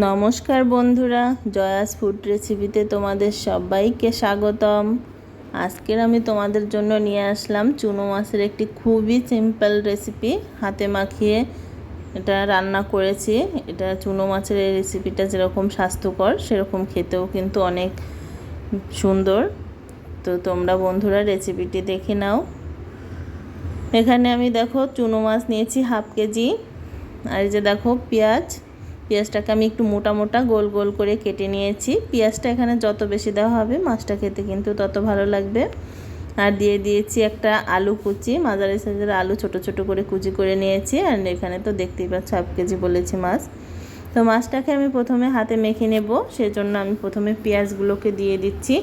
নমস্কার বন্ধুরা, জয়াস ফুড রেসিপিতে তোমাদের সবাইকে স্বাগতম। আজকের আমি তোমাদের জন্য নিয়ে আসলাম চুনো মাছের একটি খুবই সিম্পল রেসিপি হাতে মাখিয়ে এটা রান্না করেছি। এটা চুনো মাছের এই রেসিপিটা যেরকম স্বাস্থ্যকর, সেরকম খেতেও কিন্তু অনেক সুন্দর। তো তোমরা বন্ধুরা রেসিপিটি দেখে নাও। এখানে আমি দেখো চুনো মাছ নিয়েছি হাফ কেজি। আর এই যে দেখো পেঁয়াজ পেঁয়াজটাকে আমি একটু মোটা মোটা গোল গোল করে কেটে নিয়েছি। পেঁয়াজটা এখানে যত বেশি দেওয়া হবে মাছটা খেতে কিন্তু তত ভালো লাগবে। আর দিয়ে দিয়েছি একটা আলু কুচি, মাঝারি সাইজের আলু ছোট ছোট করে কুচি করে নিয়েছি। আর এখানে তো দেখতেই পাচ্ছ, হাফ কেজি বলেছি মাছ। তো মাছটাকে আমি প্রথমে হাতে মেখে নেব, সেজন্য আমি প্রথমে পেঁয়াজগুলোকে দিয়ে দিচ্ছি।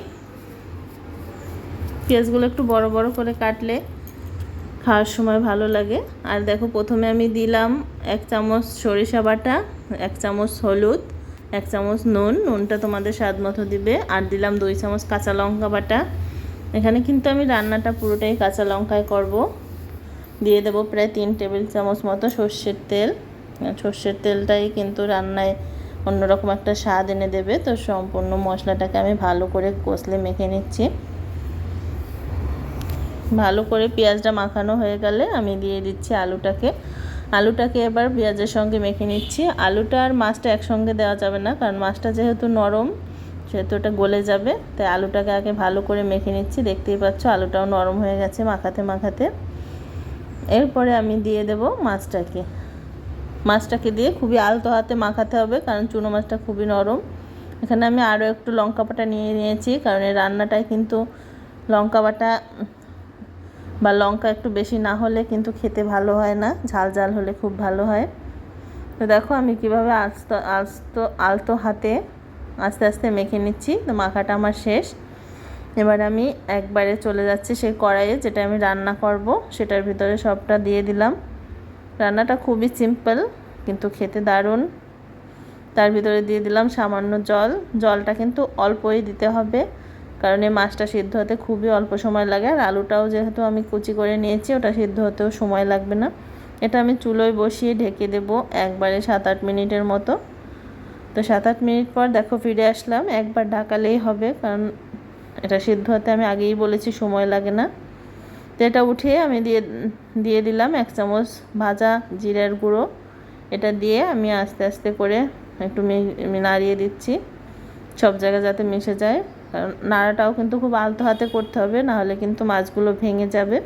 পেঁয়াজগুলো একটু বড় বড় করে কাটলে খাওয়ার সময় ভালো লাগে। আর দেখো, প্রথমে আমি দিলাম এক চামচ সরিষা বাটা, এক চামচ হলুদ, এক চামচ নুন। নুনটা তোমাদের স্বাদ মতো দিবে। আর দিলাম দুই চামচ কাঁচা লঙ্কা বাটা। এখানে কিন্তু আমি রান্নাটা পুরোটাই কাঁচা লঙ্কায় করব। দিয়ে দেবো প্রায় তিন টেবিল চামচ মতো সর্ষের তেল। সর্ষের তেলটাই কিন্তু রান্নায় অন্যরকম একটা স্বাদ এনে দেবে। তো সম্পূর্ণ মশলাটাকে আমি ভালো করে কষলে মেখে নিচ্ছি। ভালো করে পেঁয়াজটা মাখানো হয়ে গেলে আমি দিয়ে দিচ্ছি আলুটাকে। আলুটাকে এবার পেঁয়াজের সঙ্গে মেখে নিচ্ছি। আলুটা আর মাছটা একসঙ্গে দেওয়া যাবে না, কারণ মাছটা যেহেতু নরম, সেহেতু ওটা গলে যাবে। তাই আলুটাকে আগে ভালো করে মেখে নিচ্ছি। দেখতেই পাচ্ছ আলুটাও নরম হয়ে গেছে মাখাতে মাখাতে। এরপরে আমি দিয়ে দেব মাছটাকে। মাছটাকে দিয়ে খুবই আলতো হাতে মাখাতে হবে, কারণ চুনো মাছটা খুবই নরম। এখানে আমি আরও একটু লঙ্কা বাটা নিয়ে নিয়েছি, কারণ এই রান্নাটায় কিন্তু লঙ্কা বাটা বা লঙ্কা একটু বেশি না হলে কিন্তু খেতে ভালো হয় না, ঝাল ঝাল হলে খুব ভালো হয়। তো দেখো আমি কীভাবে আস্ত আস্ত, আলতো হাতে আস্তে আস্তে মেখে নিচ্ছি। তো মাখাটা আমার শেষ। এবার আমি একবারে চলে যাচ্ছি সেই কড়াইয়ে যেটা আমি রান্না করব, সেটার ভিতরে সবটা দিয়ে দিলাম। রান্নাটা খুবই সিম্পল কিন্তু খেতে দারুণ। তার ভিতরে দিয়ে দিলাম সামান্য জল। জলটা কিন্তু অল্পই দিতে হবে। কারণ এই মাছটা সিদ্ধ হতে খুবই অল্প সময় লাগে, আর আলুটাও যেহেতু আমি কুচি করে নিয়েছি, ওটা সিদ্ধ হতেও সময় লাগবে না। এটা আমি চুলোয় বসিয়ে ঢেকে দেব একবারে সাত আট মিনিটের মতো। তো সাত আট মিনিট পর দেখো ফিরে আসলাম, একবার ঢাকালেই হবে, কারণ এটা সিদ্ধ হতে আমি আগেই বলেছি সময় লাগে না। তো এটা উঠিয়ে আমি দিয়ে দিয়ে দিলাম এক চামচ ভাজা জিরের গুঁড়ো। এটা দিয়ে আমি আস্তে আস্তে করে একটু নাড়িয়ে দিচ্ছি, সব জায়গায় যাতে মিশে যায়। কারণ নাড়াটাও কিন্তু খুব আলতো হাতে করতে হবে, নাহলে কিন্তু মাছগুলো ভেঙে যাবে।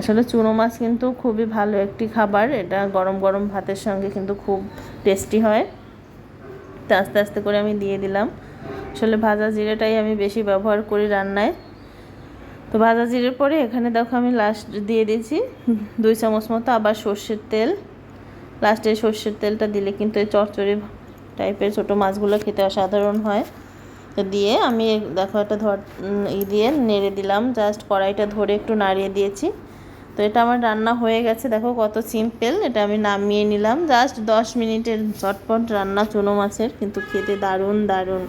আসলে চুনো মাছ কিন্তু খুবই ভালো একটি খাবার, এটা গরম গরম ভাতের সঙ্গে কিন্তু খুব টেস্টি হয়। তো আস্তে আস্তে করে আমি দিয়ে দিলাম। আসলে ভাজা জিরেটাই আমি বেশি ব্যবহার করি রান্নায়। তো ভাজা জিরের পরে এখানে দেখো আমি লাস্ট দিয়ে দিয়েছি দুই চামচ মতো আবার সর্ষের তেল। লাস্টে সর্ষের তেলটা দিলে কিন্তু এই চচ্চড়ি টাইপের ছোটো মাছগুলো খেতে অসাধারণ হয়। দিয়ে আমি দেখো একটা ধর ই দিয়ে নেড়ে দিলাম। জাস্ট কড়াইটা ধরে একটু নাড়িয়ে দিয়েছি। তো এটা আমার রান্না হয়ে গেছে। দেখো কত সিম্পল এটা আমি নামিয়ে নিলাম। জাস্ট দশ মিনিটের ঝটপট রান্না। চুনো মাছের, কিন্তু খেতে দারুণ দারুণ।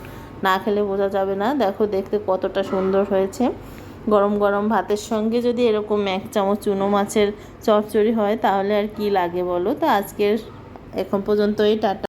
না খেলে বোঝা যাবে না। দেখো দেখতে কতটা সুন্দর হয়েছে। গরম গরম ভাতের সঙ্গে যদি এরকম এক চামচ চুনো মাছের চচ্চড়ি হয়, তাহলে আর কি লাগে বলো? তো আজকের এখন পর্যন্তই, টাটা।